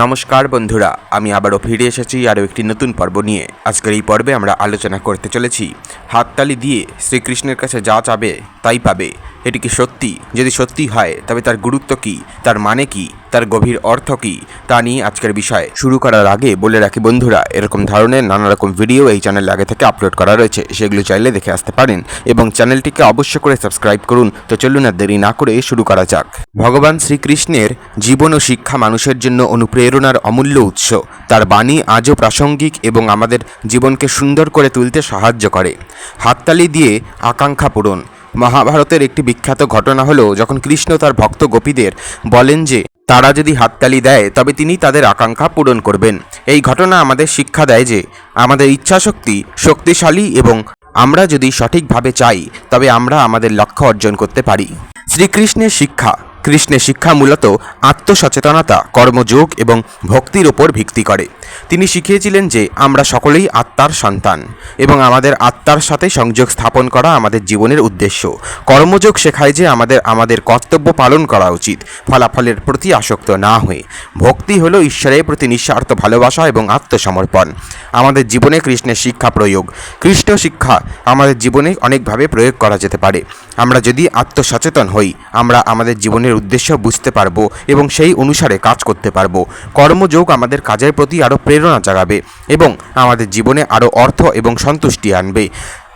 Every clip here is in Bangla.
নমস্কার বন্ধুরা, আমি আবারও ফিরে এসেছি আরও একটি নতুন পর্ব নিয়ে। আজকের এই পর্বে আমরা আলোচনা করতে চলেছি, হাততালি দিয়ে শ্রীকৃষ্ণের কাছে যা চাবে তাই পাবে। এটি কি সত্যি? যদি সত্যি হয়, তবে তার গুরুত্ব কী? তার মানে কি? তার গভীর অর্থ কী, তা নিয়ে আজকের বিষয়। শুরু করার আগে বলে রাখি বন্ধুরা, এরকম ধরনের নানা রকম ভিডিও এই চ্যানেলে আগে থেকে আপলোড করা রয়েছে। সেগুলো চাইলে দেখে আসতে পারেন এবং চ্যানেলটিকে অবশ্য করে সাবস্ক্রাইব করুন। তো চলুন আর দেরি না করে শুরু করা যাক। ভগবান শ্রীকৃষ্ণের জীবন ও শিক্ষা মানুষের জন্য অনুপ্রেরণার অমূল্য উৎস। তার বাণী আজও প্রাসঙ্গিক এবং আমাদের জীবনকে সুন্দর করে তুলতে সাহায্য করে। হাততালি দিয়ে আকাঙ্ক্ষা পূরণ। মহাভারতের একটি বিখ্যাত ঘটনা হলো, যখন কৃষ্ণ তার ভক্ত গোপীদের বলেন যে তারা যদি হাততালি দেয়, তবে তিনি তাদের আকাঙ্ক্ষা পূরণ করবেন। এই ঘটনা আমাদের শিক্ষা দেয় যে, আমাদের ইচ্ছাশক্তি শক্তিশালী এবং আমরা যদি সঠিকভাবে চাই, তবে আমরা আমাদের লক্ষ্য অর্জন করতে পারি। শ্রীকৃষ্ণের শিক্ষা কৃষ্ণের শিক্ষা মূলত আত্মসচেতনতা, কর্মযোগ এবং ভক্তির ওপর ভিত্তি করে। তিনি শিখিয়েছিলেন যে আমরা সকলেই আত্মার সন্তান এবং আমাদের আত্মার সাথে সংযোগ স্থাপন করা আমাদের জীবনের উদ্দেশ্য। কর্মযোগ শেখায় যে আমাদের আমাদের কর্তব্য পালন করা উচিত, ফলাফলের প্রতি আসক্ত না হয়ে। ভক্তি হলো ঈশ্বরের প্রতি নিঃস্বার্থ ভালোবাসা এবং আত্মসমর্পণ। আমাদের জীবনে কৃষ্ণের শিক্ষা প্রয়োগ। কৃষ্ণ শিক্ষা আমাদের জীবনে অনেকভাবে প্রয়োগ করা যেতে পারে। আমরা যদি আত্মসচেতন হই, আমরা আমাদের জীবনের উদ্দেশ্য বুঝতে পারব এবং সেই অনুসারে কাজ করতে পারব। কর্মযোগ আমাদের কাজের প্রতি আরও প্রেরণা জাগাবে এবং আমাদের জীবনে আরও অর্থ এবং সন্তুষ্টি আনবে।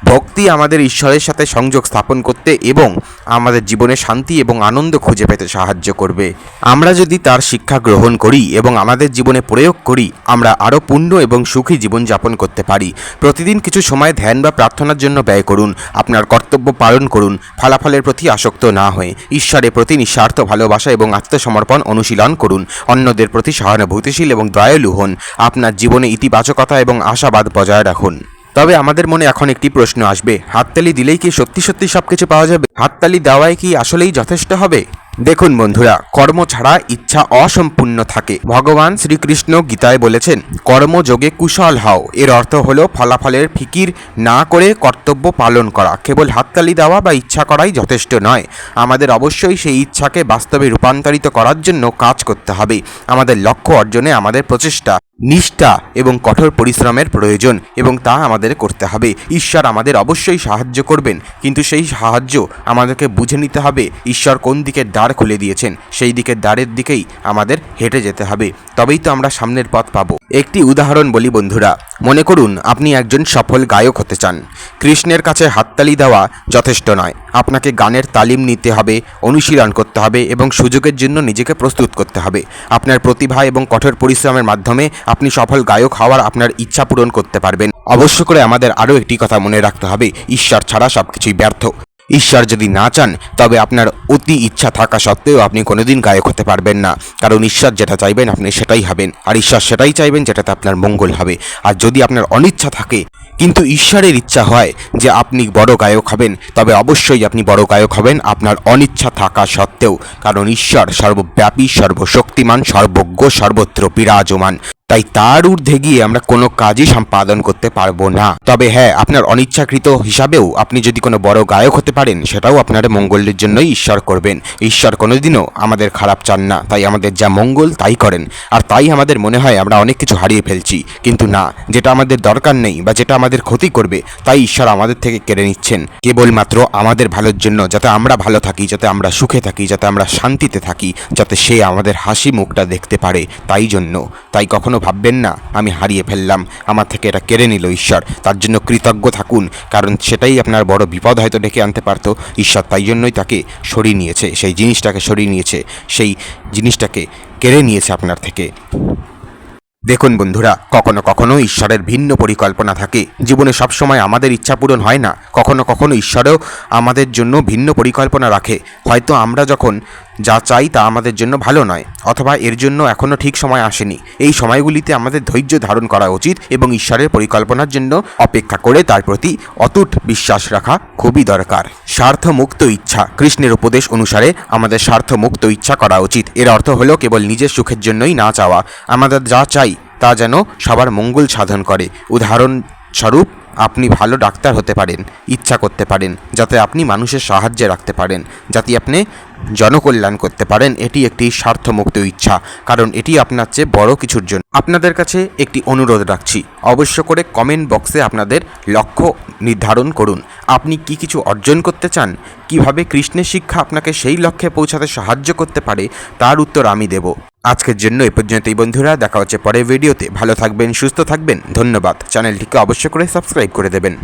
ভক্তি আমাদের ঈশ্বরের সাথে সংযোগ স্থাপন করতে এবং আমাদের জীবনে শান্তি এবং আনন্দ খুঁজে পেতে সাহায্য করবে। আমরা যদি তার শিক্ষা গ্রহণ করি এবং আমাদের জীবনে প্রয়োগ করি, আমরা আরও পূর্ণ এবং সুখী জীবনযাপন করতে পারি। প্রতিদিন কিছু সময় ধ্যান বা প্রার্থনার জন্য ব্যয় করুন, আপনার কর্তব্য পালন করুন, ফলাফলের প্রতি আসক্ত না হয়ে, ঈশ্বরের প্রতি নিঃস্বার্থ ভালোবাসা এবং আত্মসমর্পণ অনুশীলন করুন, অন্যদের প্রতি সহানুভূতিশীল এবং দয়ালু হন, আপনার জীবনে ইতিবাচকতা এবং আশাবাদ বজায় রাখুন। তবে আমাদের মনে এখন একটি প্রশ্ন আসবে। হাততালি দিলেই কি সত্যি সত্যি সব কিছু পাওয়া যাবে? হাততালি দেওয়ায় কি আসলেই যথেষ্ট হবে? দেখুন বন্ধুরা, কর্ম ছাড়া ইচ্ছা অসম্পূর্ণ থাকে। ভগবান শ্রীকৃষ্ণ গীতায় বলেছেন কর্মযোগে কুশল হও। এর অর্থ হলো ফলাফলের ফিকির না করে কর্তব্য পালন করা। কেবল হাততালি দেওয়া বা ইচ্ছা করাই যথেষ্ট নয়। আমাদের অবশ্যই সেই ইচ্ছাকে বাস্তবে রূপান্তরিত করার জন্য কাজ করতে হবে। আমাদের লক্ষ্য অর্জনে আমাদের প্রচেষ্টা। নিষ্ঠা এবং কঠোর পরিশ্রমের প্রয়োজন এবং তা আমাদের করতে হবে। ঈশ্বর আমাদের অবশ্যই সাহায্য করবেন, কিন্তু সেই সাহায্য আমাদেরকে বুঝে নিতে হবে, ঈশ্বর কোন দিকের দ্বার খুলে দিয়েছেন, সেই দিকের দ্বারের দিকেই আমাদের হেঁটে যেতে হবে। তবেই তো আমরা সামনের পথ পাবো। একটি উদাহরণ বলি বন্ধুরা। মনে করুন, আপনি একজন সফল গায়ক হতে চান। কৃষ্ণের কাছে হাততালি দেওয়া যথেষ্ট নয়। আপনাকে গানের তালিম নিতে হবে, অনুশীলন করতে হবে এবং সুযোগের জন্য নিজেকে প্রস্তুত করতে হবে। আপনার প্রতিভা এবং কঠোর পরিশ্রমের মাধ্যমে আপনি সফল গায়ক হওয়ার আপনার ইচ্ছা পূরণ করতে পারবেন। অবশ্য করে আমাদের আরও একটি কথা মনে রাখতে হবে, ঈশ্বর ছাড়া সব কিছুই ব্যর্থ। ঈশ্বর যদি না চান, তবে আপনার অতি ইচ্ছা থাকা সত্ত্বেও আপনি কোনোদিন গায়ক হতে পারবেন না। কারণ ঈশ্বর যেটা চাইবেন, আপনি সেটাই হবেন। আর ঈশ্বর সেটাই চাইবেন, যেটাতে আপনার মঙ্গল হবে। আর যদি আপনার অনিচ্ছা থাকে, কিন্তু ঈশ্বরের ইচ্ছা হয় যে আপনি বড় গায়ক হবেন, তবে অবশ্যই আপনি বড় গায়ক হবেন আপনার অনিচ্ছা থাকা সত্ত্বেও। কারণ ঈশ্বর সর্বব্যাপী, সর্বশক্তিমান, সর্বজ্ঞ, সর্বত্র বিরাজমান। তাই তার ঊর্ধ্বে গিয়ে আমরা কোনো কাজই সম্পাদন করতে পারব না। তবে হ্যাঁ আপনার অনিচ্ছাকৃত হিসাবেও আপনি যদি কোনো বড় গায়ক হতে পারেন, সেটাও আপনার মঙ্গলের জন্যই ঈশ্বর করবেন। ঈশ্বর কোনোদিনও আমাদের খারাপ চান না, তাই আমাদের যা মঙ্গল, তাই করেন। আর তাই আমাদের মনে হয় আমরা অনেক কিছু হারিয়ে ফেলছি। কিন্তু না, যেটা আমাদের দরকার নেই বা যেটা আমাদের ক্ষতি করবে, তাই ঈশ্বর আমাদের থেকে কেড়ে নিচ্ছেন। কেবলমাত্র আমাদের ভালোর জন্য, যাতে আমরা ভালো থাকি, যাতে আমরা সুখে থাকি, যাতে আমরা শান্তিতে থাকি, যাতে সে আমাদের হাসি মুখটা দেখতে পারে। তাই জন্য, তাই কখনো ভাববেন না, আমি হারিয়ে ফেললাম। আমার থেকে এটা কেড়ে নিল ঈশ্বর। তার জন্য কৃতজ্ঞ থাকুন, কারণ সেটাই আপনার বড় বিপদ হয়তো ডেকে আনতে পারতো। ঈশ্বর তাই জন্যই তাকে সরিয়ে নিয়েছে, সেই জিনিসটাকে সরিয়ে নিয়েছে, সেই জিনিসটাকে কেড়ে নিয়েছে আপনার থেকে। দেখুন বন্ধুরা, কখনো কখনো ঈশ্বরের ভিন্ন পরিকল্পনা থাকে। জীবনে সবসময় আমাদের ইচ্ছা পূরণ হয় না। কখনো কখনো ঈশ্বরেও আমাদের জন্য ভিন্ন পরিকল্পনা রাখে। হয়তো আমরা যখন যা চাই তা আমাদের জন্য ভালো নয়, অথবা এর জন্য এখনও ঠিক সময় আসেনি। এই সময়গুলিতে আমাদের ধৈর্য ধারণ করা উচিত এবং ঈশ্বরের পরিকল্পনার জন্য অপেক্ষা করে তার প্রতি অটুট বিশ্বাস রাখা খুবই দরকার। স্বার্থমুক্ত ইচ্ছা, কৃষ্ণের উপদেশ অনুসারে আমাদের স্বার্থমুক্ত ইচ্ছা করা উচিত। এর অর্থ হলো কেবল নিজের সুখের জন্যই না চাওয়া। আমাদের যা চাই তা যেন সবার মঙ্গল সাধন করে। উদাহরণস্বরূপ, আপনি ভালো ডাক্তার হতে পারেন, ইচ্ছা করতে পারেন, যাতে আপনি মানুষের সাহায্যে রাখতে পারেন, যাতে আপনি জনকল্যাণ করতে পারেন, এটি একটি স্বার্থমুক্ত ইচ্ছা, কারণ এটি আপনার চেয়ে বড় কিছুর জন্য। আপনাদের কাছে একটি অনুরোধ রাখছি, অবশ্য করে কমেন্ট বক্সে আপনাদের লক্ষ্য নির্ধারণ করুন। আপনি কি কিছু অর্জন করতে চান? কীভাবে কৃষ্ণের শিক্ষা আপনাকে সেই লক্ষ্যে পৌঁছাতে সাহায্য করতে পারে, তার উত্তর আমি দেব। আজকের জন্য এ পর্যন্তই বন্ধুরা, দেখা হচ্ছে পরের ভিডিওতে। ভালো থাকবেন, সুস্থ থাকবেন, ধন্যবাদ। চ্যানেলটিকে অবশ্য করে সাবস্ক্রাইব করে দেবেন।